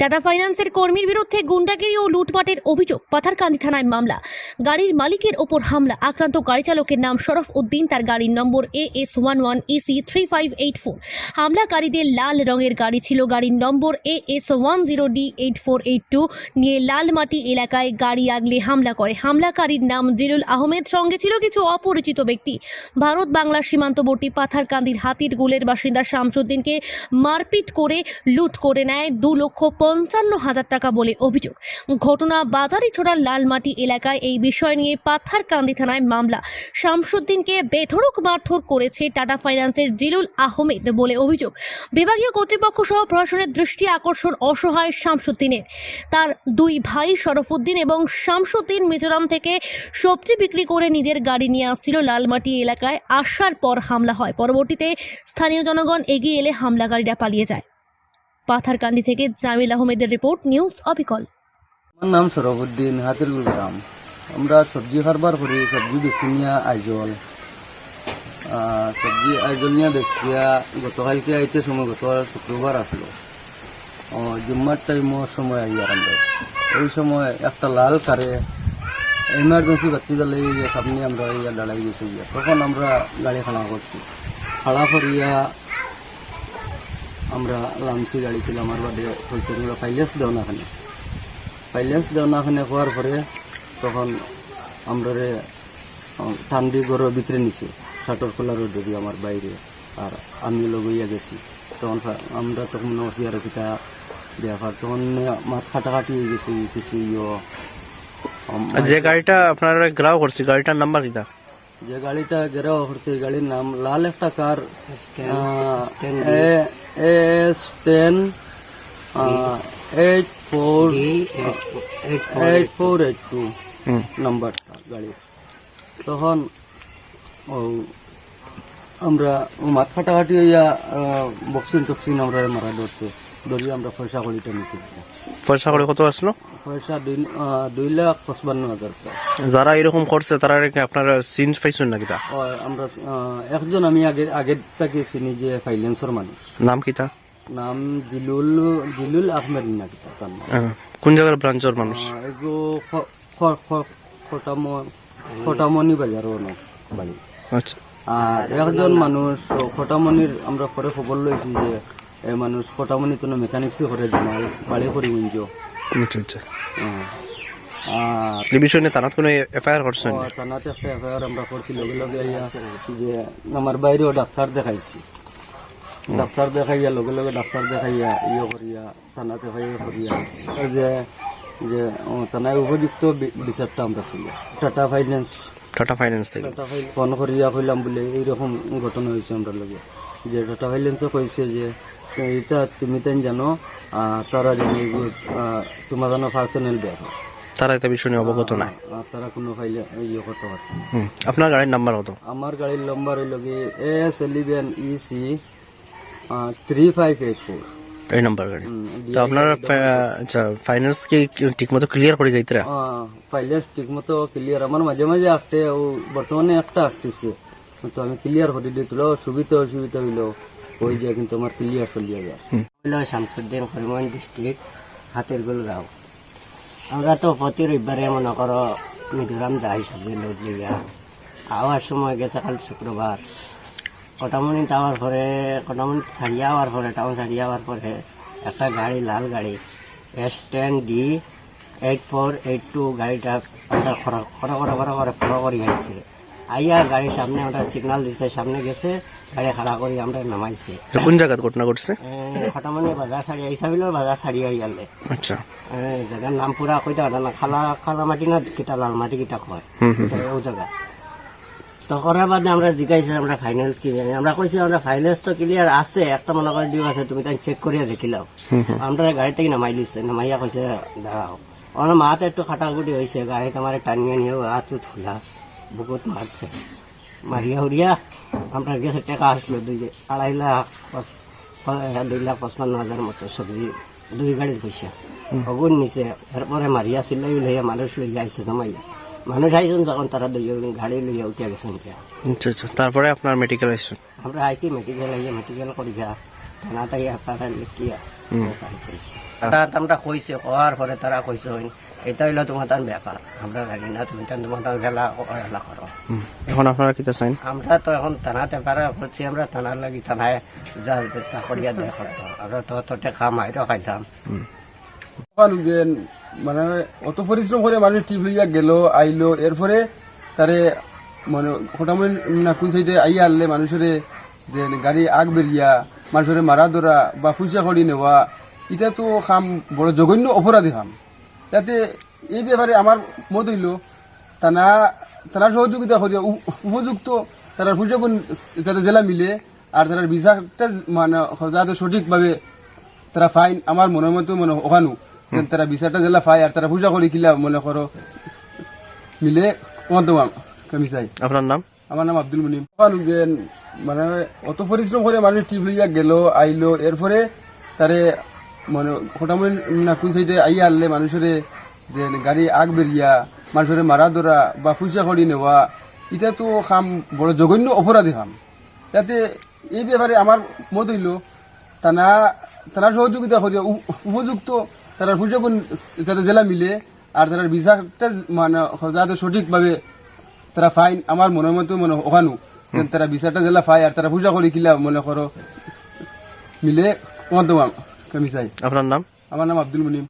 Tata ফাইন্যান্সের কর্মীর বিরুদ্ধে গুন্ডাগিরি ও লুটপাটের অভিযোগ, পাথারকান্দি থানায় মামলা। গাড়ির মালিকের ওপর হামলা, আক্রান্ত গাড়ি চালকের নাম শরফ উদ্দিন, তার গাড়ির নম্বর A S one one EC three five eight four হামলাকারীদের লাল রঙের গাড়ি ছিল, গাড়ির নম্বর A S one zero D eight four eight two নিয়ে লালমাটি এলাকায় গাড়ি আগলে হামলা করে। হামলাকারীর নাম জিলুল আহমেদ, সঙ্গে ছিল কিছু অপরিচিত ব্যক্তি। ভারত বাংলার সীমান্তবর্তী পাথারকান্দির হাতির গুলের বাসিন্দা শামসুদ্দিনকে মারপিট করে লুট করে নেয় দু লক্ষ পঞ্চান্ন হাজার টাকা বলে অভিযোগ। ঘটনা বাজারিছড়ার লালমাটি এলাকায় এই বিষয় নিয়ে পাথারকান্দি থানায় মামলা। শামসুদ্দিনকে বেধড়ক মারধর করেছে টাটা ফাইন্যান্সের জিলুল আহমেদ বলে অভিযোগ। বিভাগীয় কর্তৃপক্ষ সহ প্রশাসনের দৃষ্টি আকর্ষণ অসহায় শামসুদ্দিনের। তার দুই ভাই শরফুদ্দিন এবং শামসুদ্দিন মিজোরাম থেকে সবজি বিক্রি করে নিজের গাড়ি নিয়ে আসছিল লালমাটি এলাকায়। আসার পর হামলা হয়। পরবর্তীতে স্থানীয় জনগণ এগিয়ে এলে হামলাকারীরা পালিয়ে যায়। পাথারকান্দি থেকে জামিল আহমেদের রিপোর্ট নিউজ অবিকল। আমার নাম সরবুদ্দিন হাতিরগুল গ্রাম। আমরা সবজি কারবার করি, সবজি বেশি নিয়ে আইজল। সবজি আইজল নিয়ে বেচিয়া গতকালকে আইতে সময় গত শুক্রবার আসলো। ও, জুম্মার টাইমর সময় আই আমরা ওই সময় একটা লাল কারে এমার্জেন্সি বাতি জ্বালাই সামনে আমরা ইয়া দাঁড়াই গেছি তখন আমরা গাড়ি খাড়া করছি। খাড়া করিয়া আমরা লামসি গাড়ি ছিল আমার বাদে হয়েছে ফাইলেস দেও না খানে ফাইলেন্স দেওয়াখানে হওয়ার পরে তখন আমরা রে ঠান্ডি ঘরের ভিতরে নিছে শাটর খোলার যদি আমার বাইরে আর আমি লগইয়া গেছি। তখন আমরা তখন নসি আর কিতা দেখার তখন মাঠ কাটাকাটি হয়ে গেছি কিছু ইয়ে যে গাড়িটা আপনার গ্রাহ করছে গাড়িটার নাম্বার কিটা? যে গাড়িটা গেরাও করছে এই গাড়ির নাম লাল একটা car S ten eight four eight four eight two নাম্বারটা গাড়ি। তখন ও আমরা মাঠ ফাটাফাটি হইয়া বক্সিং টক্সিং আমরা মারা ধরছে। ধরিয়ে আমরা পয়সা করিটা নিছি। পয়সা করে কত আসলো পয়সা দুই লাখ পঁচপান্ন হাজার যারা এরকম করছে তারা কি আপনার সিন পাইছেন না কিটা ও, আমরা একজন আমি আগে আগের থেকে চিনি যে ফাইন্যান্সর মানুষ নাম কিটা নাম জিলুল জিলুল আহমেদ নাকি তার কোন জায়গার ব্রাঞ্চের মানুষ এগো খ- খ- খ- খটাম- খটামনি বাজার বাড়ি আচ্ছা। আর একজন মানুষ ও খটামনির আমরা পরে খবর লইছি যে এই মানুষ খটামনি তো মেকানিক্সই করে জানাল বাড়ি করি গুঞ্জ আচ্ছা আচ্ছা। আর এই বিষয় নিয়ে তারা কোনো এফআইআর করছেন? ও, এফআইআর আমরা করছি লগে লগে আইয়া যে আমার বাইরেও ডাক্তার দেখাইছি। ডাক্তার দেখাইয়া লগে লগে ডাক্তার দেখাইয়া ইয়ে করিয়া থানাতে ভাইয়া করিয়া। যে যে থানায় উপযুক্ত বিচারটা আমরা ছিল টাটা ফাইন্যান্স। টাটা ফাইন্যান্স থেকে? টাটা ফোন করিয়া কইলাম বলে এইরকম ঘটনা হয়েছে আমরা লগে। যে টাটা ফাইন্যান্সও কইছে যে এটা তুমি তাই জানো আহ, তারা জানি তোমার জানো পার্সোনাল ব্যাপার তারা এটা বিষয় নিয়ে অবগত না আর তারা কোনো ফাইলে ইয়ে করতে পারছে আপনার গাড়ির নাম্বার কত? আমার গাড়ির নম্বর হইল কি S eleven EC three five eight four এই নাম্বার গাড়ি। তো আপনার আচ্ছা ফাইন্যান্স কি ঠিক মতো ক্লিয়ার করে যাইতরা? ফাইলেন্স ঠিক মতো ক্লিয়ার আমার মাঝে মাঝে আঁকতে ও বর্তমানে একটা আঁকতেছে তো আমি ক্লিয়ার করে দিয়েছিল সুবিধা অসুবিধা হইল। ওই যে কিন্তু আমার ক্লিয়ার চলিয়ে যায় শামসুদ্দিন করিমগঞ্জ ডিস্ট্রিক্ট হাতের গুল গাঁও আমরা তো প্রতি রবিবারে মনে করো মিজোরাম যাই সবজি লোড লিয়া আওয়ার সময় গেছে কাল শুক্রবার। কটামনি যাওয়ার পরে কটামনি ছাড়িয়ে যাওয়ার পরে টাউন ছাড়িয়ে যাওয়ার পরে একটা গাড়ি লাল গাড়ি। S ten D eight four eight two গাড়িটা আমরা খরা খরা খরা খরা করে ফলো করি আইছে। আইয়া গাড়ির সামনে আমরা সিগনাল দিছে সামনে গেছে গাড়ি খাড়া করি আমরা নামাইছে। কোন জায়গায় ঘটনা ঘটছে? খটামনি বাজার ছাড়ি আইসাবিল বাজার ছাড়ি আইয়ালে। আচ্ছা। জায়গার নাম পুরা কইতে পারতাম না খালা খালা মাটি না কিতা লাল মাটি কিতা কয় ও জায়গা তো করার বাদে আমরা জিজ্ঞাসা আমরা ফাইন্যান্স কি জানি। আমরা কইছি আমরা ফাইন্যান্স তো ক্লিয়ার আছে একটা মনে করে ডিউ আছে তুমি তাই চেক করিয়া দেখিলাও আমরা গাড়ি থেকে নামাই দিচ্ছে নামাইয়া কইছে দাঁড়াও। আমার মাতে একটু খাটাখুটি হয়েছে গাড়ি তোমার টানিয়ে নিয়ে আর তো ফুলা বুকুত মারছে। মারিয়া উড়িয়া আমরা গেছে টাকা আসলো দুই আড়াই লাখ দুই লাখ পঁচপান্ন হাজার মতো সবজি দুই গাড়ির পয়সা। অগুন নিছে এরপরে মারিয়া সিলাই লইয়া মানুষ লইয়া আইসে জমাইয়া মানুষ আইসুন তখন তারা দুই গাড়ি লইয়া উঠিয়া গেছেন আচ্ছা আচ্ছা। তারপরে আপনার মেডিকেল আসছেন আমরা আইসি মেডিকেল আইয়া মেডিকেল করিয়া থানা তাই তারা লিখিয়া আমরা কইছে কওয়ার পরে তারা কইছে হইন এটা হইল তোমার তার ব্যাপার। আমরা জানি না তুমি তার জেলা করো। এখন আপনারা কি চাইন আমরা তো এখন থানাতে পারা করছি আমরা থানার লাগি থানায় যা তা করিয়া দেখো আমরা তো তো টেকা মাইরও খাইতাম। মানে অত পরিশ্রম করে মানুষ টিপ হইয়া গেল আইলো এরপরে তারে মানে মোটামুটি না কোন সাইডে আইয়া আনলে মানুষের যে গাড়ি আগ বেরিয়া মানুষের মারা ধরা বা পয়সা করি নেওয়া এটা তো খাম বড় জঘন্য অপরাধী খাম। যাতে এই ব্যাপারে আমার মত হইল তানা তারা সহযোগিতা করিয়া উপযুক্ত তারা কোন যাতে জেলা মিলে আর তারা বিচারটা মানে যাতে সঠিকভাবে তারা ফাইন আমার মনের মতো মনে ওখানো তারা বিচারটা জেলা ফাই আর তারা পূজা করি কিলা মনে করো মিলে আমি চাই। আপনার নাম? আমার নাম আব্দুল মুনিম। মানে অত পরিশ্রম করে মানুষ টিপ হইয়া গেল আইলো এরপরে তারে মানে মোটামুটি না কোন সাইডে আইয়া আনলে মানুষের যে গাড়ি আগ বেরিয়া মানুষের মারা ধরা বা পয়সা করি নেওয়া এটা তো খাম বড় জঘন্য অপরাধী খাম। যাতে এই ব্যাপারে আমার মত হইল তানা তারা সহযোগিতা করিয়া উপযুক্ত তারা পয়সা কোন যাতে জেলা মিলে আর তারা বিচারটা মানে যাতে সঠিকভাবে তারা ফাইন আমার মনের মতো মনে ওখানো তারা বিচারটা জেলা ফাই আর তারা পূজা করি কিলা মনে করো মিলে তোমার আমি চাই। আপনার নাম? আমার নাম আব্দুল মুনিম।